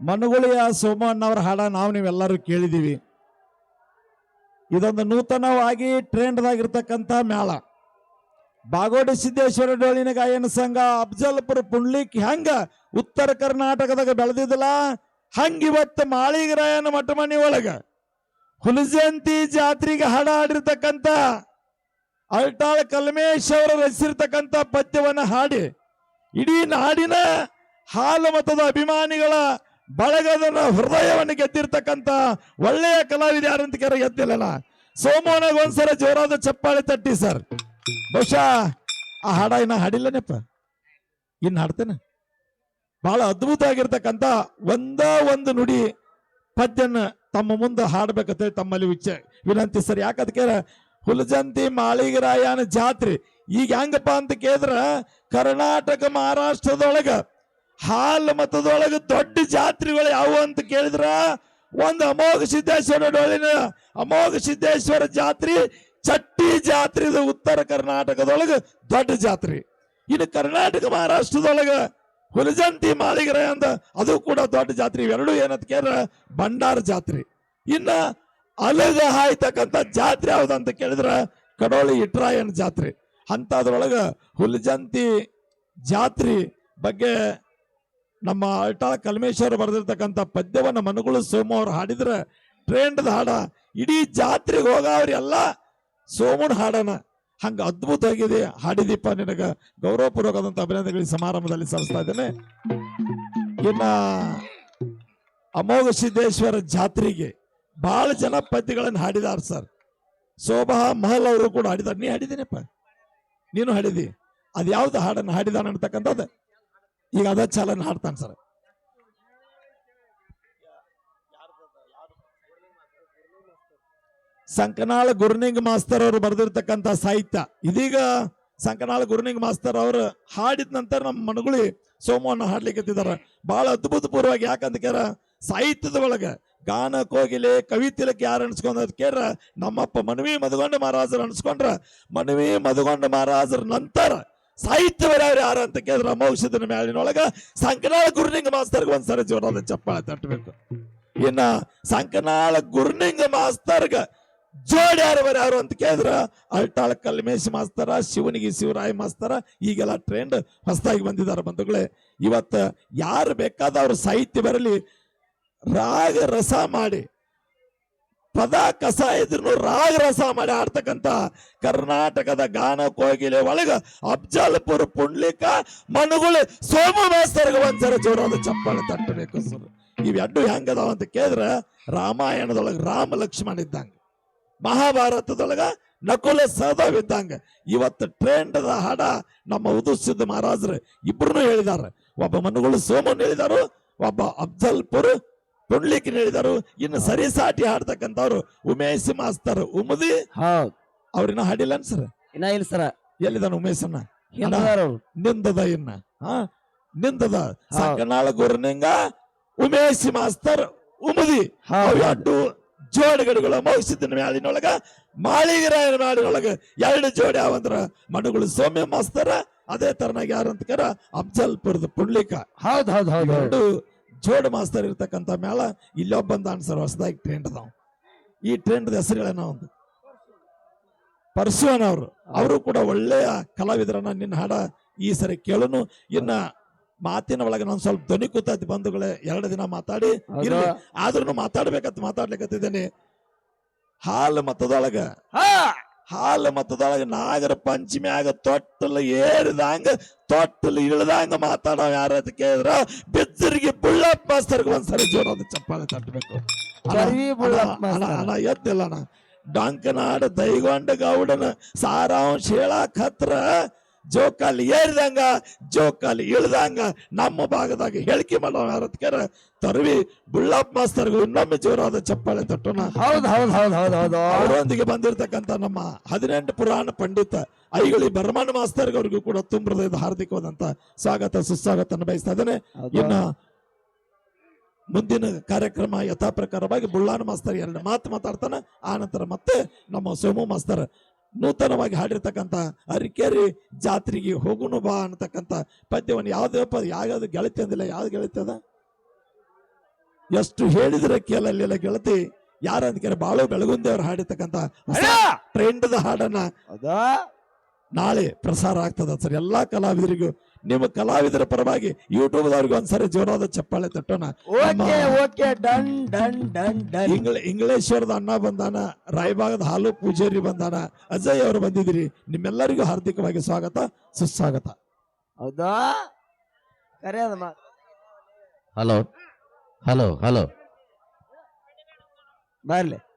ಮನುಗುಳಿಯ ಸೋಮಣ್ಣವರ ಹಾಡ ನಾವು ನೀವೆಲ್ಲರೂ ಕೇಳಿದ್ದೀವಿ. ಇದೊಂದು ನೂತನವಾಗಿ ಟ್ರೆಂಡ್ದಾಗಿರ್ತಕ್ಕಂಥ ಮೇಳ. ಬಾಗೋಡಿ ಸಿದ್ದೇಶ್ವರ ಡೋಳಿನ ಗಾಯನ ಸಂಘ, ಅಫ್ಜಲ್ಪುರ ಪುಂಡ್ಲಿಕ್ ಹೆಂಗ ಉತ್ತರ ಕರ್ನಾಟಕದಾಗ ಬೆಳೆದಿದ್ದಲ್ಲ? ಹಂಗ ಇವತ್ತು ಮಾಳಿಗರಾಯನ ಮಠಮಣಿ ಒಳಗ ಹುಲಜಂತಿ ಜಾತ್ರೆಗೆ ಹಾಡ ಹಾಡಿರ್ತಕ್ಕಂಥ ಅಲ್ಟಾಳ್ ಕಲ್ಮೇಶ್ ಅವರು ರಚಿಸಿರ್ತಕ್ಕಂಥ ಪದ್ಯವನ್ನ ಹಾಡಿ, ಇಡೀ ನಾಡಿನ ಹಾಲು ಮತದ ಅಭಿಮಾನಿಗಳ ಬಳಗದ ಹೃದಯವನ್ನು ಗೆದ್ದಿರ್ತಕ್ಕಂಥ ಒಳ್ಳೆಯ ಕಲಾವಿದ ಯಾರಂತ ಕೇರ ಗೆದ್ದಿಲ್ಲಲ್ಲ ಸೋಮೋನಾಗ ಒಂದ್ಸಲ ಜೋರಾದ ಚಪ್ಪಾಳೆ ತಟ್ಟಿ ಸರ್. ಬಹುಶಃ ಆ ಹಾಡ ಇನ್ನ ಹಾಡಿಲ್ಲನಪ್ಪ. ಇನ್ನು ಹಾಡ್ತೇನೆ. ಬಹಳ ಅದ್ಭುತ ಆಗಿರ್ತಕ್ಕಂಥ ಒಂದ ಒಂದು ನುಡಿ ಪದ್ಯನ ತಮ್ಮ ಮುಂದೆ ಹಾಡ್ಬೇಕಂತೇಳಿ ತಮ್ಮಲ್ಲಿ ವಿಚ, ವಿನಂತಿ ಸರ್. ಯಾಕಂತ ಹುಲಜಂತಿ, ಮಾಳಿಗರಾಯನ ಜಾತ್ರೆ, ಈಗ ಹೆಂಗಪ್ಪ ಅಂತ ಕೇಳಿದ್ರ ಕರ್ನಾಟಕ ಮಹಾರಾಷ್ಟ್ರದೊಳಗ ಹಾಲ್ ಮತದೊಳಗೆ ದೊಡ್ಡ ಜಾತ್ರೆಗಳು ಯಾವುವು ಅಂತ ಕೇಳಿದ್ರ? ಒಂದು ಅಮೋಘ ಸಿದ್ದೇಶ್ವರ ಡೊಳಿನ ಅಮೋಘ ಸಿದ್ದೇಶ್ವರ ಜಾತ್ರೆ, ಚಟ್ಟಿ ಜಾತ್ರೆ ಉತ್ತರ ಕರ್ನಾಟಕದೊಳಗೆ ದೊಡ್ಡ ಜಾತ್ರೆ. ಇನ್ನು ಕರ್ನಾಟಕ ಮಹಾರಾಷ್ಟ್ರದೊಳಗೆ ಹುಲಜಂತಿ ಮಾಲಿಗರ ಅಂತ ಅದು ಕೂಡ ದೊಡ್ಡ ಜಾತ್ರೆ. ಇವೆರಡು ಏನಂತ ಕೇಳ್ರ ಭಂಡಾರ ಜಾತ್ರೆ. ಇನ್ನ ಅಲಗ ಹಾಯ್ತಕ್ಕಂಥ ಜಾತ್ರೆ ಯಾವ್ದಂತ ಕೇಳಿದ್ರೆ? ಕಡೋಳಿ ಇಟ್ರಾಯನ್ ಜಾತ್ರೆ. ಅಂಥದ್ರೊಳಗೆ ಹುಲಜಂತಿ ಜಾತ್ರೆ ಬಗ್ಗೆ ನಮ್ಮ ಅಲ್ಟಾಳ ಕಲ್ಮೇಶ್ವರ ಬರೆದಿರ್ತಕ್ಕಂಥ ಪದ್ಯವನ್ನ ಮನುಗಳು ಸೋಮ ಅವ್ರು ಹಾಡಿದ್ರೆ ಟ್ರೆಂಡ್ ಹಾಡ, ಇಡೀ ಜಾತ್ರೆಗೆ ಹೋಗವ್ರೆಲ್ಲ ಸೋಮನ ಹಾಡನ. ಹಂಗ ಅದ್ಭುತವಾಗಿದೆ, ಹಾಡಿದೀಪ ನಿನಗೆ. ಗೌರವಪೂರ್ವಕವಾದಂಥ ಅಭಿನಂದನೆಗಳಿಗೆ ಸಮಾರಂಭದಲ್ಲಿ ಸಲ್ಲಿಸ್ತಾ ಇದ್ದೇನೆ. ಇನ್ನ ಅಮೋಘ ಸಿದ್ದೇಶ್ವರ ಜಾತ್ರೆಗೆ ಬಹಳ ಜನ ಪದ್ಯಗಳನ್ನು ಹಾಡಿದಾರ ಸರ್. ಶೋಭಾ ಮಹಲ್ ಅವರು ಕೂಡ ಹಾಡಿದಾರೆ. ನೀ ಹಾಡಿದ್ದೀನಪ್ಪ ನೀನು ಹಾಡಿದಿ? ಅದು ಯಾವ್ದು ಹಾಡನ್ನು ಹಾಡಿದಾನ ಅಂತಕ್ಕಂಥದ್ದು? ಈಗ ಅದ ಚಾಲನ್ ಹಾಡ್ತಾನೆ ಸರ್ ಸಂಕನಾಳ ಗುರುನಿಂಗ್ ಮಾಸ್ತರ್ ಅವರು ಬರೆದಿರ್ತಕ್ಕಂಥ ಸಾಹಿತ್ಯ. ಇದೀಗ ಸಂಕನಾಳ ಗುರುನಿಂಗ್ ಮಾಸ್ತರ್ ಅವರು ಹಾಡಿದ ನಂತರ ನಮ್ಮ ಮನಗುಳಿ ಸೋಮವನ್ನು ಹಾಡ್ಲಿಕ್ಕೆ ಬಹಳ ಅದ್ಭುತ ಪೂರ್ವವಾಗಿ ಯಾಕಂತ ಕೇರ ಸಾಹಿತ್ಯದ ಒಳಗೆ ಗಾನ, ಕೋಗಿಲೆ ಕವಿತಿಲಕ್ಕೆ ಯಾರು ಅನ್ಸ್ಕೊಂಡ್ ಕೇರ ನಮ್ಮಪ್ಪ ಮನವಿ ಮಧುಗೊಂಡ ಮಹಾರಾಜರು ಅನ್ಸ್ಕೊಂಡ್ರ. ಮನವಿ ಮಧುಗೊಂಡ ಮಹಾರಾಜರ ನಂತರ ಸಾಹಿತ್ಯವರು ಯಾರು ಯಾರು ಅಂತ ಕೇಳಿದ್ರೆ ನಮ್ಮ ಔಷಧನ ಮೇಳಿನೊಳಗೆ ಸಂಕನಾಳ ಗುರುನಿಂಗ ಮಾಸ್ತರ್ಗೆ ಒಂದ್ಸರಿ ಜೋರಾದ ಚಪ್ಪಾಳೆ ತಟ್ಟಬೇಕು. ಇನ್ನ ಸಂಕನಾಳ ಗುರುನಿಂಗ ಮಾಸ್ತರ್ಗ ಜೋಡಿ ಯಾರು ಯಾರು ಅಂತ ಕೇಳಿದ್ರ ಅಲ್ಟಾಳ ಕಲ್ಮೇಶ್ ಮಾಸ್ತರ, ಶಿವನಿಗೆ ಶಿವರಾಯ ಮಾಸ್ತರ, ಈಗೆಲ್ಲ ಟ್ರೆಂಡ್ ಹೊಸದಾಗಿ ಬಂದಿದ್ದಾರೆ ಬಂಧುಗಳೇ. ಇವತ್ತ ಯಾರು ಬೇಕಾದ ಅವ್ರ ಸಾಹಿತ್ಯ ಬರಲಿ ರಾಗ ರಸ ಮಾಡಿ ಪದ ಕಸ ಇದ್ರು ರಾಗ ರಸ ಮಾಡಿ ಆಡ್ತಕ್ಕಂತ ಕರ್ನಾಟಕದ ಗಾನ ಕೋಗಿಲೆ ಒಳಗ ಅಫ್ಜಲ್ಪುರ, ಪುಂಡ್ಲಿಕ, ಮನುಗುಳಿ, ಸೋಮ ಮಾಸ್ತರ್ಗೆ ಒಂದ್ಸರ ಜೋರಾದ ಚಪ್ಪಾಳೆ ತಟ್ಟಬೇಕು ಸರ್. ಇವೆರಡು ಹೆಂಗದಾವ ಅಂತ ಕೇಳಿದ್ರ ರಾಮಾಯಣದೊಳಗೆ ರಾಮ ಲಕ್ಷ್ಮಣ ಇದ್ದಂಗ, ಮಹಾಭಾರತದೊಳಗ ನಕುಲ ಸಹದೇವ್ ಇದ್ದಂಗ. ಇವತ್ತು ಟ್ರೆಂಡ್ ಅದ ಹಾಡ ನಮ್ಮ ಉದುಸಿದ್ದ ಮಹಾರಾಜರು ಇಬ್ಬರನ್ನೂ ಹೇಳಿದಾರ. ಒಬ್ಬ ಮನುಗಳು ಸೋಮನ್ ಹೇಳಿದಾರು, ಒಬ್ಬ ಅಫ್ಜಲ್ಪುರ್ ಪುಂಡ್ಲಿಕ್ ಹೇಳಿದಾರು ಇನ್ನು ಸರಿಸಾಟಿ ಹಾಡ್ತಕ್ಕಂಥವ್ರು ಉಮೇಶ್ ಮಾಸ್ತರ್ ಉಮದಿ. ಹೌದ್. ಅವ್ರಿನ್ನ ಹಾಡಿಲ್ಲ ಸರ್. ಇನ್ನ ಇಲ್ಲ ಸರ. ಎಲ್ಲಿದಾನ ಉಮೇಶನ್ನ? ಹಿಂದದಾರ ಅವ್ರು ನಿಂದದ ಇನ್ನ. ಹಾ ನಿಂದದ ಸಂಕನಾಳ ಗುರುನಿಂಗ ಉಮೇಶ್ ಮಾಸ್ತರ್ ಉಮದಿ. ಹೌದ್. ಎರಡು ಜೋಡಿಗಡುಗಳ ಮೌಸಿದ್ದ ಮ್ಯಾಲಿನೊಳಗ ಮಾಳಿಗರಾಯನ ಮ್ಯಾಲಿನೊಳಗ ಎರಡು ಜೋಡಿ ಅವಂದ್ರ ಮನುಗಳು ಸೌಮ್ಯ ಮಾಸ್ತರ ಅದೇ ತರನಾಗಿ ಯಾರು ಅಂತ ಕರ ಅಫ್ಜಲ್ಪುರದ ಪುಂಡ್ಲಿಕ ಹೌದ್ ಹೌದು ಹೌದ್ ಹೌದ್. ಎರಡು ಜೋಡ್ ಮಾಸ್ತರ್ ಇರ್ತಕ್ಕಂಥ ಮೇಳ ಇಲ್ಲೊಬ್ಬ ಬಂದ ಸರ್ ಹೊಸದಾಗಿ ಟ್ರೆಂಡ್ ಅದಾವ. ಈ ಟ್ರೆಂಡ್ ಹೆಸರುಗಳೇನ ಒಂದು. ಪರಶುವನ್ ಅವರು ಅವರು ಕೂಡ ಒಳ್ಳೆಯ ಕಲಾವಿದರನ್ನ ನಿನ್ನ ಹಾಡ ಈ ಸರಿ ಕೇಳನು. ಇನ್ನ ಮಾತಿನ ಒಳಗೆ ನಾನು ಸ್ವಲ್ಪ ಧ್ವನಿ ಕೂತೈತಿ ಬಂಧುಗಳೇ ಎರಡು ದಿನ ಮಾತಾಡಿ ಆದ್ರೂ ಮಾತಾಡ್ಬೇಕಂತ ಮಾತಾಡ್ಲಿಕ್ಕತ್ತಿದ್ದೇನೆ ಹಾಲು ಮತದೊಳಗ ಹಾ! ಹಾಲು ಮತದೊಳಗ ನಾಗರ ಪಂಚಮ್ಯಾಗ ತೊಟ್ಟಲು ಏರಿದಂಗ ತೊಟ್ಟಲು ಇಳ್ದಂಗ ಮಾತಾಡೋ ಯಾರ ಕೇಳಿದ್ರ ಬೆಚ್ಚರಿಗೆ ಬುಳ್ಳಪ್ಪ ಮಾಸ್ತರ್ಗೆ ಒಂದ್ಸರಿ ಜೋರಾದ ಚಪ್ಪಾಳೆ ತಟ್ಟಬೇಕು. ಎತ್ತಿಲ್ಲ ಅಣ್ಣ ಡಂಕನಾಡ ದೈಗೊಂಡ ಗೌಡನ ಸಾರಾಂಶ ಹೇಳಕ್ ಹತ್ರ ಜೋಕಾಲಿ ಏರಿದಂಗ ಜೋಕಾಲಿ ಇಳ್ದಂಗ ನಮ್ಮ ಭಾಗದಾಗ ಹೇಳಿಕೆ ಮಾಡೋ ತರ್ವಿ ಬುಳ್ಳಪ್ಪ ಮಾಸ್ತರ್ಗೂ ಇನ್ನೊಮ್ಮೆ ಜೋರಾದ ಚಪ್ಪಾಳೆ ತಟ್ಟೋಣ. ಹೌದು ಹೌದು ಹೌದು ಹೌದು ಹೌದು. ಅವರೊಂದಿಗೆ ಬಂದಿರತಕ್ಕಂತ ನಮ್ಮ ಹದಿನೆಂಟು ಪುರಾಣ ಪಂಡಿತ ಐಗಳಿ ಬರ್ಮಾನ ಮಾಸ್ತರ್ಗವ್ರಿಗೂ ಕೂಡ ತುಂಬ ಹಾರ್ದಿಕವಾದಂತ ಸ್ವಾಗತ ಸುಸ್ವಾಗತ ಬಯಸ್ತಾ ಇದ್ದೇನೆ. ಇನ್ನ ಮುಂದಿನ ಕಾರ್ಯಕ್ರಮ ಯಥಾ ಪ್ರಕಾರವಾಗಿ ಬುಳ್ಳಾನ ಮಾಸ್ತರ್ ಎರಡು ಮಾತು ಮಾತಾಡ್ತಾನೆ. ಆ ನಂತರ ಮತ್ತೆ ನಮ್ಮ ಸೋಮು ಮಾಸ್ತರ್ ನೂತನವಾಗಿ ಹಾಡಿರ್ತಕ್ಕಂಥ ಅರಿಕೇರಿ ಜಾತ್ರೆಗೆ ಹೋಗುನು ಬಾ ಅನ್ನತಕ್ಕಂಥ ಪದ್ಯವನ್ನು ಯಾವುದೇ ಪದ ಯಾವ್ದು ಗೆಳತಿ ಅಂದಿಲ್ಲ ಯಾವ್ದು ಗೆಳತಿ ಅದ? ಎಷ್ಟು ಹೇಳಿದ್ರೆ ಕೇಳಲಿಲ್ಲ ಗೆಳತಿ. ಯಾರ ಅದಕ್ಕೆ ಬಾಳು ಬೆಳಗುಂದೇವ್ರು ಹಾಡಿರ್ತಕ್ಕಂಥ ಟ್ರೆಂಡ್ದ ಟ್ರೆಂಡ್ ಹಾಡನ್ನ ನಾಳೆ ಪ್ರಸಾರ ಆಗ್ತದ ಸರ್. ಎಲ್ಲಾ ಕಲಾವಿದರಿಗೂ ನಿಮ್ಮ ಕಲಾವಿದರ ಪರವಾಗಿ ಯೂಟ್ಯೂಬ್ದವ್ರಿಗೆ ಒಂದ್ಸರಿ ಜೋರಾದ ಚಪ್ಪಾಳೆ ತಟ್ಟೋಣ. Okay okay done done done done. ಇಂಗ್ಲ ಇಂಗ್ಲೇಶ್ವರದ ಅಣ್ಣ ಬಂದಾನ ರಾಯಭಾಗದ ಹಾಲು ಪೂಜಾರಿ ಬಂದಾನ. ಅಜಯ್ ಅವರು ಬಂದಿದ್ದೀರಿ. ನಿಮ್ಮೆಲ್ಲರಿಗೂ ಹಾರ್ದಿಕವಾಗಿ ಸ್ವಾಗತ ಸುಸ್ವಾಗತ. ಹೌದಾ? ಕರೆ ಅದ ಹಲೋ ಹಲೋ ಹಲೋ. ಬರ್ಲಿ.